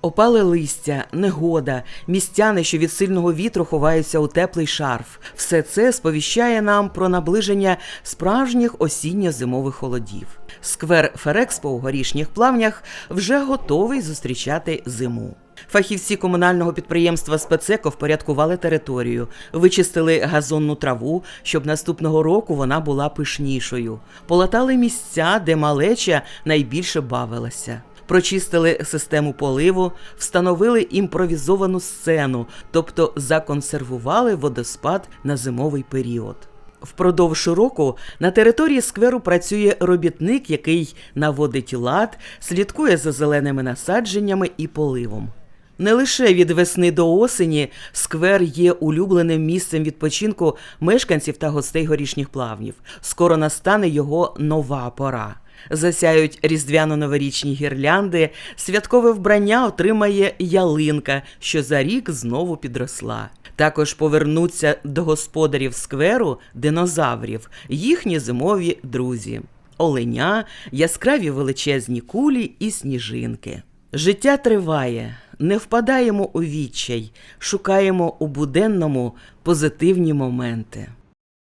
Опале листя, негода, містяни, що від сильного вітру ховаються у теплий шарф. Все це сповіщає нам про наближення справжніх осінньо-зимових холодів. Сквер Ферекспо у горішніх плавнях вже готовий зустрічати зиму. Фахівці комунального підприємства «Спецеко» впорядкували територію, вичистили газонну траву, щоб наступного року вона була пишнішою, полатали місця, де малеча найбільше бавилася. Прочистили систему поливу, встановили імпровізовану сцену, тобто законсервували водоспад на зимовий період. Впродовж року на території скверу працює робітник, який наводить лад, слідкує за зеленими насадженнями і поливом. Не лише від весни до осені сквер є улюбленим місцем відпочинку мешканців та гостей горішніх плавнів. Скоро настане його нова пора. Засяють різдвяно-новорічні гірлянди, святкове вбрання отримає ялинка, що за рік знову підросла. Також повернуться до господарів скверу динозаврів, їхні зимові друзі. Оленя, яскраві величезні кулі і сніжинки. Життя триває, не впадаємо у відчай, шукаємо у буденному позитивні моменти.